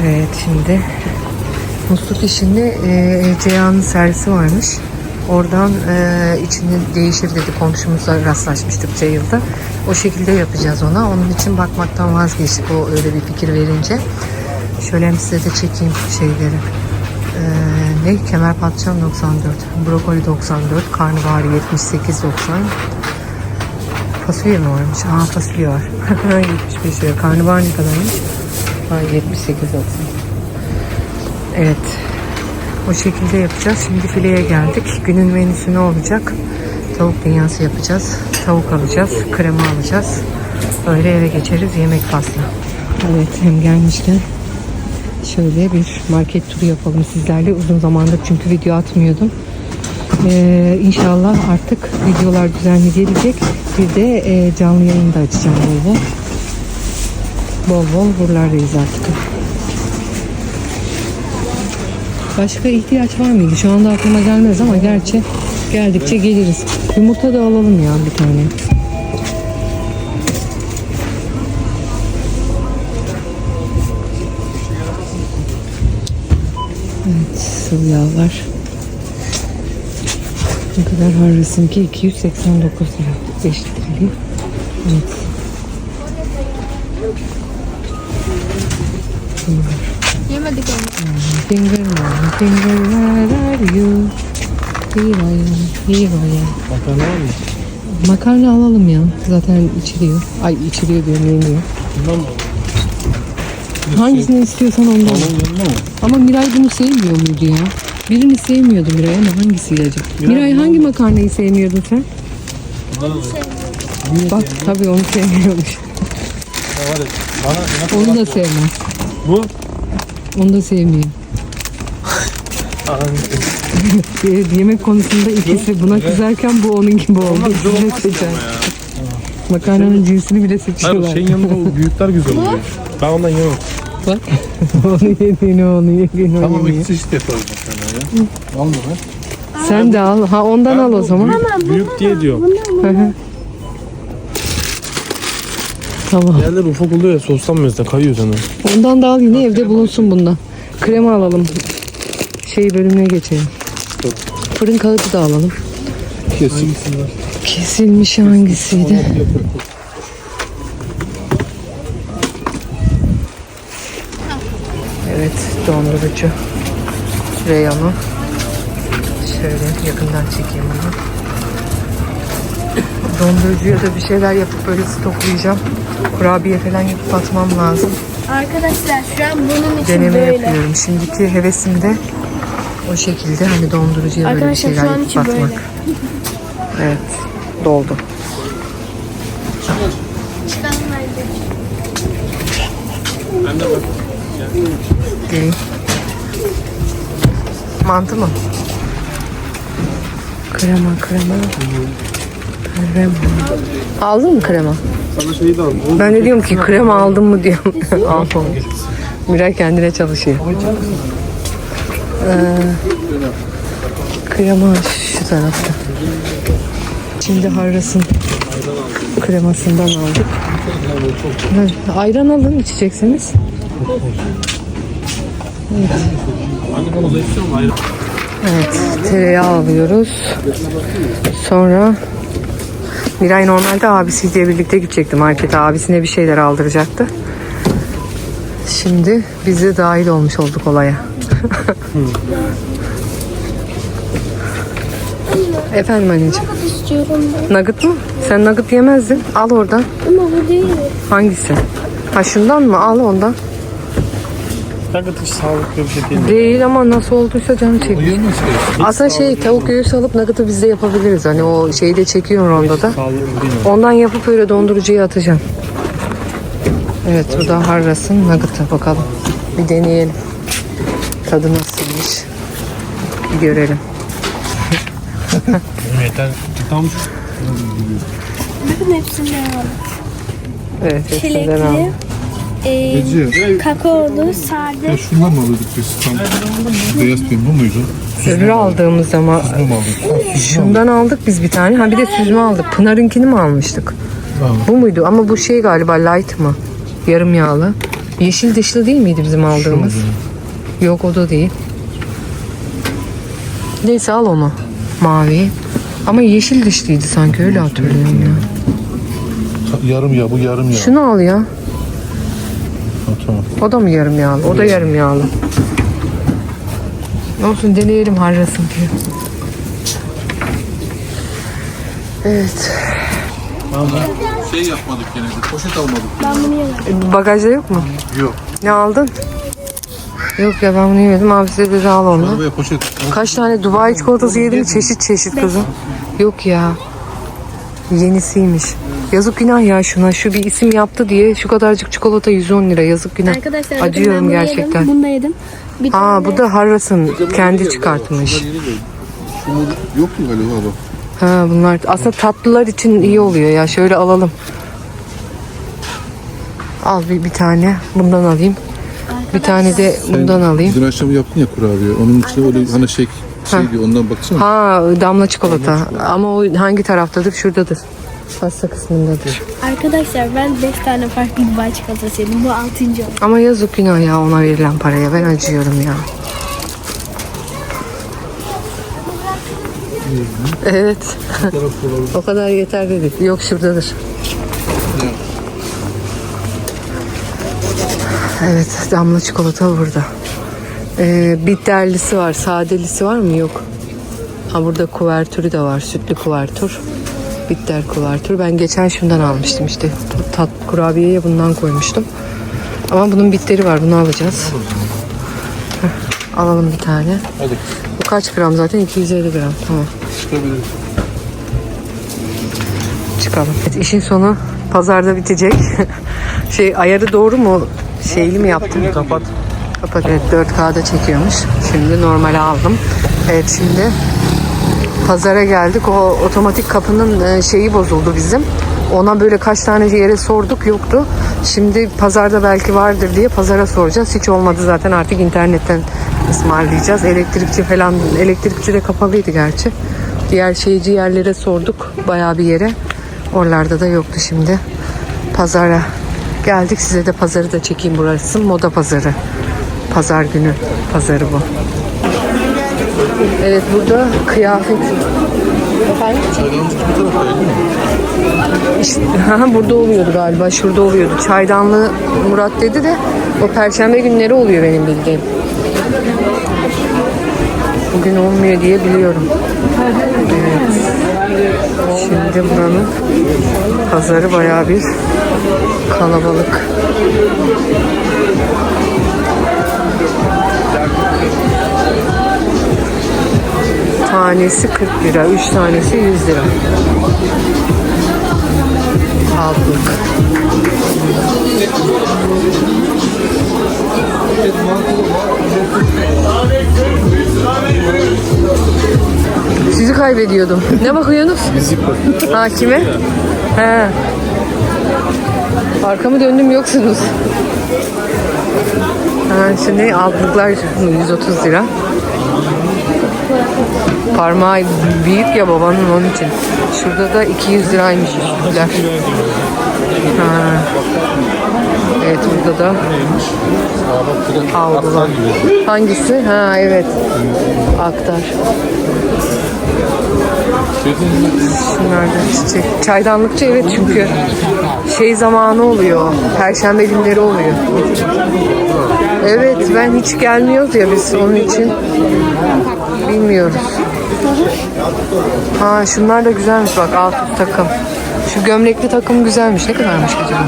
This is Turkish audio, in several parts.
Evet şimdi musluk işinde e, Ceyhan'ın servisi varmış. Oradan e, içini değişir dedi komşumuzla rastlaşmıştık Ceyıl'da. O şekilde yapacağız ona. Onun için bakmaktan vazgeçtik o öyle bir fikir verince. Şöyle hem size de çekeyim şeyleri. E, ne? Kemer patlıcan 94, brokoli 94, karnabahar 78 90. Fasulye mi varmış? Aa fasulye var. 75 lira. Karnabahar ne kadarmış? Ha 78 90. Evet. O şekilde yapacağız. Şimdi fileye geldik. Günün menüsü ne olacak? Tavuk dünyası yapacağız. Tavuk alacağız. Krema alacağız. Öyle eve geçeriz. Yemek faslı. Evet hem gelmişken şöyle bir market turu yapalım sizlerle. Uzun zamandır çünkü video atmıyordum. Ee, inşallah artık videolar düzenli gelecek. Bir de e, canlı yayın da açacağım bol bol. Bol buralardayız artık. Başka ihtiyaç var mıydı? Şu anda aklıma gelmez ama gerçi geldikçe geliriz. Yumurta da alalım ya bir tane. Evet sıvı yağlar. Ne kadar harcasın ki? 289 lira. 5 litrelik. Evet. Yemedik onu. Finger man, finger where are you? Hivaya, hivaya. Makarna var mı? Makarna alalım ya. Zaten içiliyor. Ay içiliyor diyorum yeniyor. Bundan mı? Hangisini istiyorsan ondan. al. Mı? Ama Miray bunu sevmiyor muydu ya? Birini sevmiyordu Miray ama hangisiydi acaba? Miray hangi makarnayı sevmiyordun sen? Bak tabii onu sevmiyormuş. Ya var ya. Bana Onu da sevmez. Bu? Onu da sevmiyor. Bir Yemek konusunda ikisi buna kızarken bu onun gibi oldu. Güzel İkisi seçer. Makarnanın cinsini bile Hayır seçiyorlar. şeyin yanında o büyükler güzel oluyor. Ben ondan yemem. Bak. onu yediğini onu yediğini onu Tamam yemiyor. iki çeşit yaparız makarna ya. Alma. Sen de al. Ha ondan al o zaman. Büyük, büyük diye. Hı hı. tamam. Diğerleri ufak oluyor ya soslanmıyoruz da kayıyor sana. Ondan da al yine evde bulunsun bundan. Krema alalım. Şey bölümüne geçelim. Fırın kağıdı da alalım. Kesin. Kesilmiş hangisiydi? Evet dondurucu reyonu. Şöyle yakından çekeyim onu. Dondurucuya da bir şeyler yapıp böyle stoklayacağım. Kurabiye falan yapıp atmam lazım. Arkadaşlar şu an bunun için Deneme böyle. yapıyorum. Şimdiki hevesim de o şekilde hani dondurucuya böyle bir Arkadaşlar şeyler şu an yapıp için atmak. böyle. Evet doldu. Değil. Mantı mı? Krema krema. Krema. Aldın mı krema? Sana şeyi de aldım. Ben de diyorum ki krema aldın mı diyorum. Aldım. Miray kendine çalışıyor. Ee, krema şu tarafta. Şimdi Harras'ın kremasından aldık. Evet, ayran alın içeceksiniz. Evet, tereyağı alıyoruz. Sonra Miray normalde abisiyle birlikte gidecekti markete. Abisine bir şeyler aldıracaktı. Şimdi biz de dahil olmuş olduk olaya. Efendim anneciğim. Çok istiyorum ben. Nugget mı? Sen nugget yemezdin. Al oradan. Ama bu değil. Hangisi? Ha şundan mı? Al ondan. Hakikaten hiç sağlıklı bir şey değil. Değil ama nasıl olduysa canı çekiyor. Aslında şey tavuk göğüsü alıp nugget'ı biz de yapabiliriz. Hani o şeyi de çekiyor onda da. Sağlıklı değil mi? Ondan yapıp öyle dondurucuya atacağım. Evet bu da Harras'ın nugget'ı bakalım. Bir deneyelim. Tadı nasılmış. Bir görelim. Yeter. Tam Bakın hepsinden aldım. Evet hepsinden Çilekli. E, Ece, kakaolu, sade. ya şundan mı alıyorduk biz tam? Beyaz peynir bu muydu? Öbürü aldığımız zaman Bu mu aldık? Ha, süzme aldık. şundan aldık biz bir tane. Ha bir de süzme aldık. Pınar'ınkini mi almıştık? Tamam. Bu muydu? Ama bu şey galiba light mı? Yarım yağlı. Yeşil dışlı değil miydi bizim aldığımız? Yok o da değil. Neyse al onu. Mavi. Ama yeşil dışlıydı sanki öyle hatırlıyorum ya. Yarım yağ bu yarım yağ. Şunu al ya. Tamam. O da mı yarım yağlı? O da yarım yağlı. Olsun deneyelim harrasın diye. Evet. Şey yapmadık gene de poşet almadık. Ben bunu yemedim. E, Bagajda yok mu? Yok. Ne aldın? Yok ya ben bunu yemedim. Abi size dedi al onu. Arabaya poşet. Kaç tane Dubai çikolatası yedim çeşit çeşit kızım. Yok ya. Yenisiymiş. Yazık günah ya şuna. Şu bir isim yaptı diye şu kadarcık çikolata 110 lira. Yazık günah. Arkadaşlar bakın Acıyorum ben bunu gerçekten. yedim. Bunu da yedim. Bir Aa tane bu da Harras'ın kendi çıkartmış. Yok mu galiba bak. Ha bunlar aslında tatlılar için iyi oluyor ya. Şöyle alalım. Al bir, bir tane bundan alayım. Bir tane de bundan alayım. Dün akşam yaptın ya kurabiye. Onun içine öyle hani şey şey diyor ondan baksana. Ha damla çikolata. Ama o hangi taraftadır? Şuradadır. Pasta kısmındadır. Arkadaşlar ben 5 tane farklı Dubai çikolatası yedim. Bu 6. oldu. Ama yazık günah ya ona verilen paraya. Ben acıyorum ya. Evet. o kadar yeter dedik. Yok şuradadır. Evet damla çikolata burada. Ee, bitterlisi var. Sadelisi var mı? Yok. Ha burada kuvertürü de var. Sütlü kuvertür. Bitter kuvertür. Ben geçen şundan almıştım işte. Tat kurabiyeye bundan koymuştum. Ama bunun bitteri var. Bunu alacağız. Heh, alalım bir tane. Hadi Bu kaç gram zaten? 250 gram. Tamam. çıkabiliriz. Çıkalım. Evet, işin sonu pazarda bitecek. şey ayarı doğru mu? Şeyli mi yaptın? Kapat. Kapat evet 4K'da çekiyormuş. Şimdi normale aldım. Evet şimdi pazara geldik. O otomatik kapının e, şeyi bozuldu bizim. Ona böyle kaç tane yere sorduk yoktu. Şimdi pazarda belki vardır diye pazara soracağız. Hiç olmadı zaten artık internetten ısmarlayacağız. Elektrikçi falan elektrikçi de kapalıydı gerçi. Diğer şeyci yerlere sorduk bayağı bir yere. Oralarda da yoktu şimdi. Pazara geldik. Size de pazarı da çekeyim burası. Moda pazarı. Pazar günü pazarı bu. Evet burada kıyafet. Efendim? İşte, ha, burada oluyordu galiba. Şurada oluyordu. Çaydanlığı Murat dedi de o perşembe günleri oluyor benim bildiğim. Bugün olmuyor diye biliyorum. Evet. Şimdi buranın pazarı bayağı bir kalabalık. Tanesi 40 lira, 3 tanesi 100 lira. Altlık. Sizi kaybediyordum. Ne bakıyorsunuz? Ha kime? He. Arkamı döndüm yoksunuz. Ha, şimdi altlıklar 130 lira. Parmağı büyük ya babanın onun için. Şurada da 200 liraymış üstlükler. Ha. Evet burada da avlular. Hangisi? Ha evet. Aktar. Şunlar da çiçek. Çaydanlıkçı evet çünkü şey zamanı oluyor. Perşembe günleri oluyor. Evet ben hiç gelmiyoruz ya biz onun için bilmiyoruz. Ha şunlar da güzelmiş bak alt üst takım. Şu gömlekli takım güzelmiş. Ne kadarmış acaba?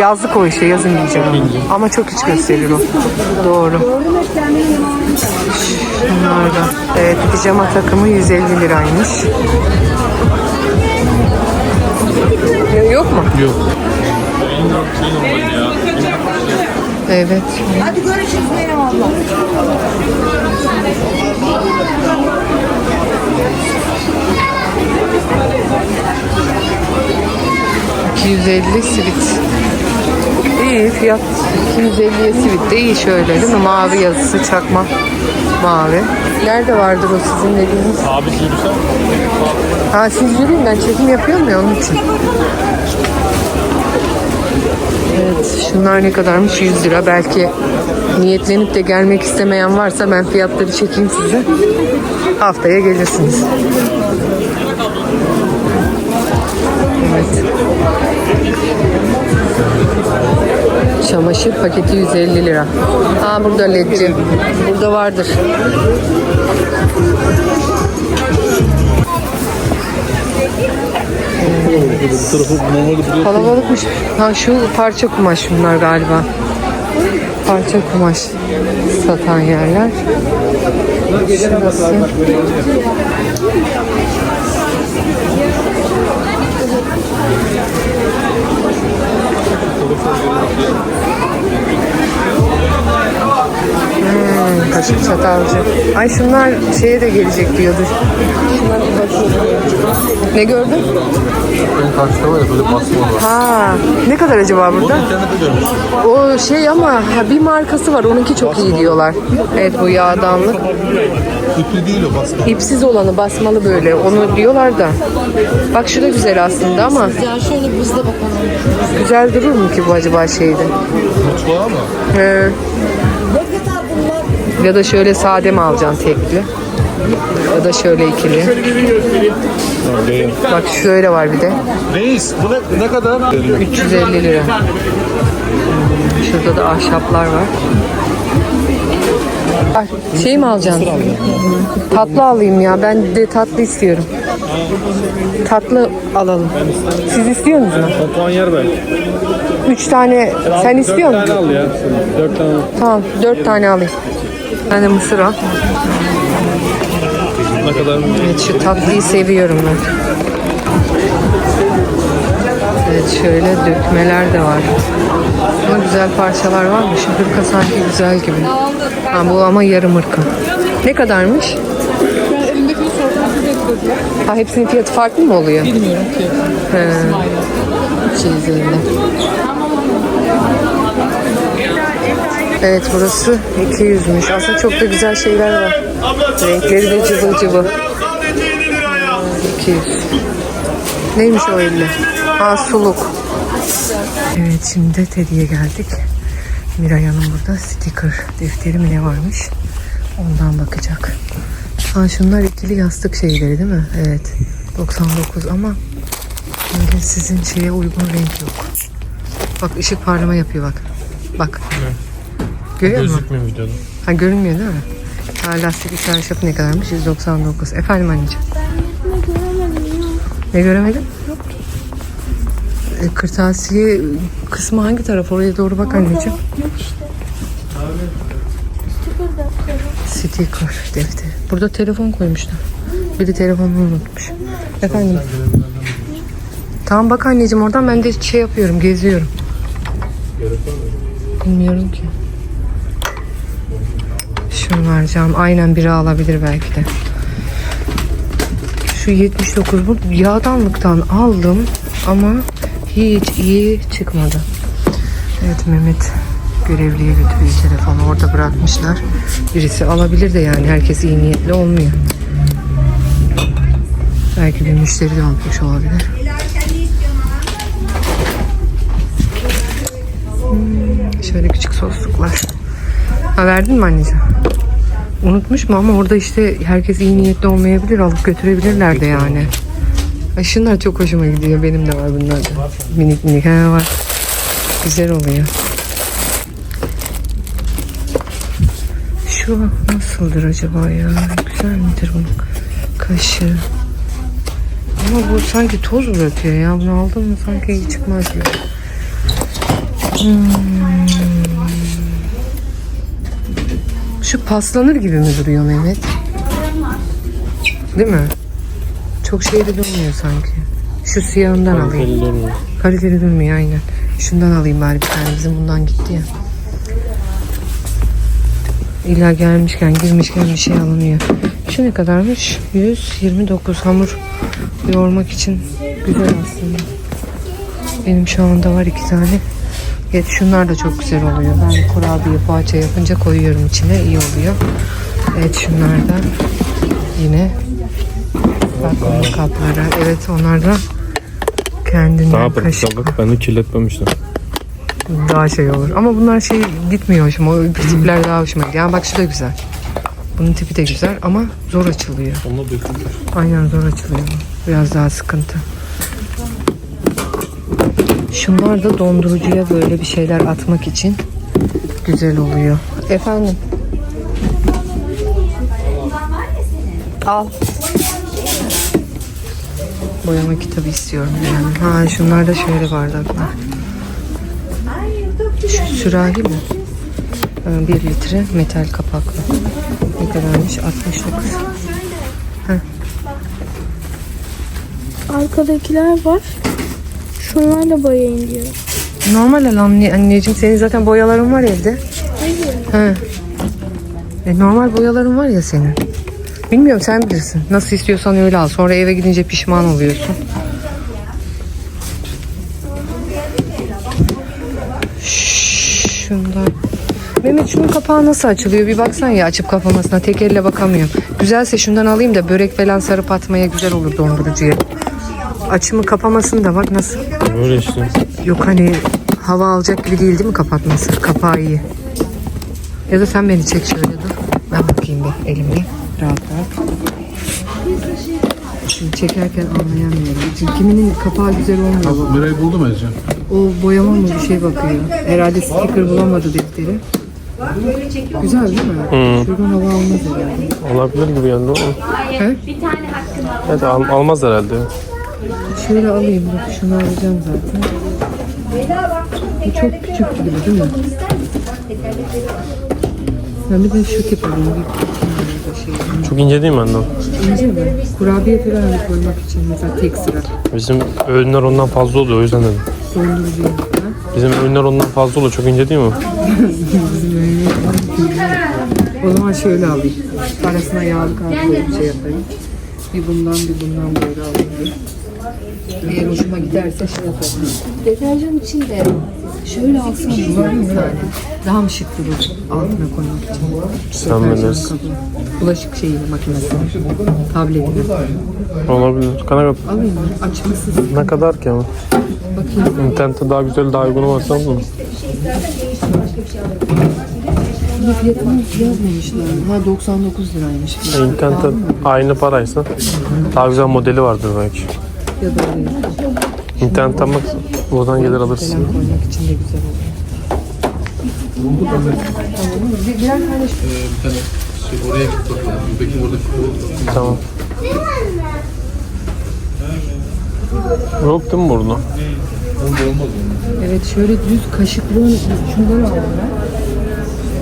Yazlık o işte yazın giyeceğim. Ama çok iç gösterir o. Doğru. Şunlar da. Evet pijama takımı 150 liraymış. Yok mu? Yok. Evet. Hadi görüşürüz Meryem abla. 250 sivit. İyi fiyat 250'ye sivit de iyi şöyle değil mi? Mavi yazısı çakma mavi. Nerede vardır o sizin dediğiniz? Abi yürüsen. Ha siz yürüyün ben çekim yapıyorum ya onun için. Evet, şunlar ne kadarmış? 100 lira. Belki niyetlenip de gelmek istemeyen varsa ben fiyatları çekeyim size. Haftaya gelirsiniz. Evet. Çamaşır paketi 150 lira. Aa burada ledci. Burada vardır. Bu tarafı Kalabalıkmış. Ha şu parça kumaş bunlar galiba. Parça kumaş satan yerler. Şurası. Kaşık çatalcı. Ay şunlar şeye de gelecek diyordu. Şunlara bir. Ne gördün? En karşıda var ya böyle basma var. Ha, ne kadar acaba burada? İnternette görmüş. O şey ama ha, bir markası var. Onunki çok iyi diyorlar. Evet bu yağdanlık. İpli değil o basma. İpsiz olanı basmalı böyle. Onu diyorlar da. Bak şu da güzel aslında ama. Ya şöyle biz de bakalım. Güzel durur mu ki bu acaba şeyde? Mutfağı mı? He. Ya da şöyle sade mi alacaksın tekli? Ya da şöyle ikili. Bak şöyle var bir de. Reis bu ne, ne kadar? 350 lira. Şurada da ahşaplar var. Ay, Şey mi alacaksın? Tatlı alayım ya. Ben de tatlı istiyorum. Tatlı alalım. Siz istiyor musunuz? Papağan yer belki. Üç tane. Sen istiyor Dört tane musun? al ya. Dört tane. Tamam. Dört tane alayım. Ben de mısır al. Evet şu tatlıyı seviyorum ben. Evet şöyle dökmeler de var. Ama güzel parçalar var mı? Şu hırka sanki güzel gibi. Ha, bu ama yarım hırka. Ne kadarmış? Ben elimdekini sordum. Ha hepsinin fiyatı farklı mı oluyor? Bilmiyorum ki. He. Evet burası 200'müş. Aslında çok da güzel şeyler var. Renkleri de cıvıl cıvıl. 200. Neymiş o elle? Ha suluk. Evet şimdi Teddy'ye geldik. Miray Hanım burada sticker defteri mi ne varmış? Ondan bakacak. Ha şunlar ikili yastık şeyleri değil mi? Evet. 99 ama sizin şeye uygun renk yok. Bak ışık parlama yapıyor bak. Bak. Görüyor musun? Gözükmüyor videoda. Ha görünmüyor değil mi? Ha, lastik çarşafı ne kadarmış? 199. Efendim anneciğim. Ne göremedin? E, kırtasiye kısmı hangi taraf? Oraya doğru bak anneciğim. Sticker defteri. Burada telefon koymuşlar. Biri telefonunu unutmuş. Efendim. Tamam bak anneciğim oradan ben de şey yapıyorum, geziyorum. Bilmiyorum ki. Şunlar cam. Aynen biri alabilir belki de. Şu 79 bu yağdanlıktan aldım ama hiç iyi çıkmadı. Evet Mehmet görevliye götürüyor telefonu. Orada bırakmışlar. Birisi alabilir de yani herkes iyi niyetli olmuyor. Belki bir müşteri de unutmuş olabilir. Hmm, şöyle küçük sosluklar. Ha verdin mi anneciğim? Unutmuş mu ama orada işte herkes iyi niyetli olmayabilir. Alıp götürebilirler de yani. Ay şunlar çok hoşuma gidiyor. Benim de var bunlar da. Minik minik. Ha var. Güzel oluyor. Şu nasıldır acaba ya? Güzel midir bunun kaşı? Ama bu sanki toz bırakıyor ya. Bunu aldım mı sanki iyi çıkmaz gibi. Şu paslanır gibi mi duruyor Mehmet? Değil mi? Çok şeyli durmuyor sanki. Şu siyahından alayım. Kaliteli durmuyor. Kaliteli durmuyor aynen. Şundan alayım bari bir tane. Bizim bundan gitti ya. İlla gelmişken girmişken bir şey alınıyor. Şu ne kadarmış? 129 hamur yoğurmak için güzel aslında. Benim şu anda var iki tane. Evet şunlar da çok güzel oluyor. Ben kurabiye poğaça yapınca koyuyorum içine. iyi oluyor. Evet şunlar da yine bakımlı kapları. Evet onlar da kendinden Daha kaşık. aldık. Ben de kirletmemiştim. Daha şey olur. Ama bunlar şey gitmiyor hoşuma. O tipler daha hoşuma gidiyor. Yani bak şu da güzel. Bunun tipi de güzel ama zor açılıyor. Onunla. Aynen zor açılıyor. Biraz daha sıkıntı. Şunlar da dondurucuya böyle bir şeyler atmak için güzel oluyor. Efendim? Al. Boyama kitabı istiyorum yani. Ha şunlar da şöyle bardaklar. Şu sürahi mi? Ee, 1 litre metal kapaklı. Ne kadarmış? 69. Arkadakiler var. Şunlarla boyayın diyor. Normal al anne, anneciğim. Senin zaten boyaların var evde. He. E, normal boyaların var ya senin. Bilmiyorum sen bilirsin. Nasıl istiyorsan öyle al. Sonra eve gidince pişman oluyorsun. Şundan. Mehmet şunun kapağı nasıl açılıyor? Bir baksan ya açıp kapamasına. Tek elle bakamıyorum. Güzelse şundan alayım da börek falan sarıp atmaya güzel olur dondurucuya. Açımı kapamasını da bak nasıl. Böyle işte. Yok hani hava alacak gibi değil değil mi kapatması? Kapağı iyi. Ya da sen beni çek şöyle dur. Ben bakayım bir elimle. Rahat rahat. Şimdi çekerken anlayamıyorum. Çünkü kiminin kapağı güzel olmuyor. Miray'ı buldu mu Ece? O boyama mı bir şey bakıyor. Herhalde sticker bulamadı defteri. Güzel değil mi? Şuradan hava almaz herhalde. Olabilir gibi yani ama. He? Evet al- almaz herhalde. Şöyle alayım. Bak şunu alacağım zaten. Bu çok küçük gibi değil mi? Ben bir de şu tip alayım. Bir. Çok ince değil mi anne? İnce mi? Kurabiye falan da koymak için mesela tek sıra. Bizim öğünler ondan fazla oluyor o yüzden dedim. Dondurucu? Bizim öğünler ondan fazla oluyor. Çok ince değil mi? O zaman şöyle alayım. Arasına yağlı kart koyup şey yaparım. Bir bundan bir bundan böyle alayım. Eğer hoşuma giderse şey yaparım. Deterjan için de şöyle alsam var mı tane? Daha mı şık durur altına koymak için? Sen Deterjan bilirsin. kabı. Bulaşık şeyi makinesi. Tabletini. Olabilir. Kadar, Alayım mı? Açmasız. ne kadar ki ama? Bakayım. İnternette daha güzel daha uygunu varsa mı? Burada fiyatını yazmamışlar. Ha 99 liraymış. İnternette aynı paraysa daha güzel modeli vardır belki. Ya da alayım. İnternetten bak buradan gelir alırsın. Falan koymak için de güzel olur. Tamam? Bir, birer oraya. Yok değil mi onun. Evet şöyle düz kaşıklığın şunları aldım ben.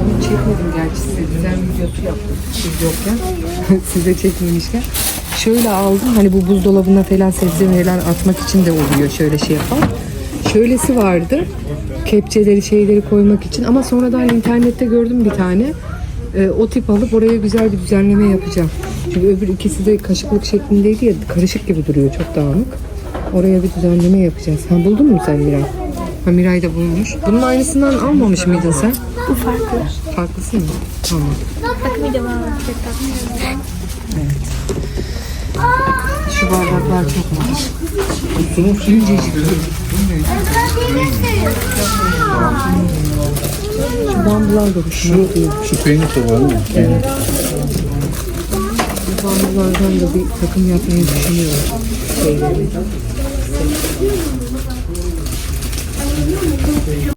Onu çekmedim gerçi size. Güzel videosu yaptım siz yokken. Size çekmemişken. Şöyle aldım hani bu buzdolabına falan sebze meyveler atmak için de oluyor şöyle şey yapan. Şöylesi vardı. Kepçeleri şeyleri koymak için ama sonradan internette gördüm bir tane. Ee, o tip alıp oraya güzel bir düzenleme yapacağım. Çünkü öbür ikisi de kaşıklık şeklindeydi ya karışık gibi duruyor çok dağınık. Oraya bir düzenleme yapacağız. Ha buldun mu sen Miray? Ha Miray da bulmuş. Bunun aynısından almamış mıydın sen? Bu farklı. Farklısı mı? Tamam. Bakın bir de var. Şu bardaklar çok mu? İncecik. Şu bambular da hoşuma gidiyor. Şu peynir tabağı mi? Evet. Bu bambulardan da bir takım yapmayı düşünüyorum. Şeyleri.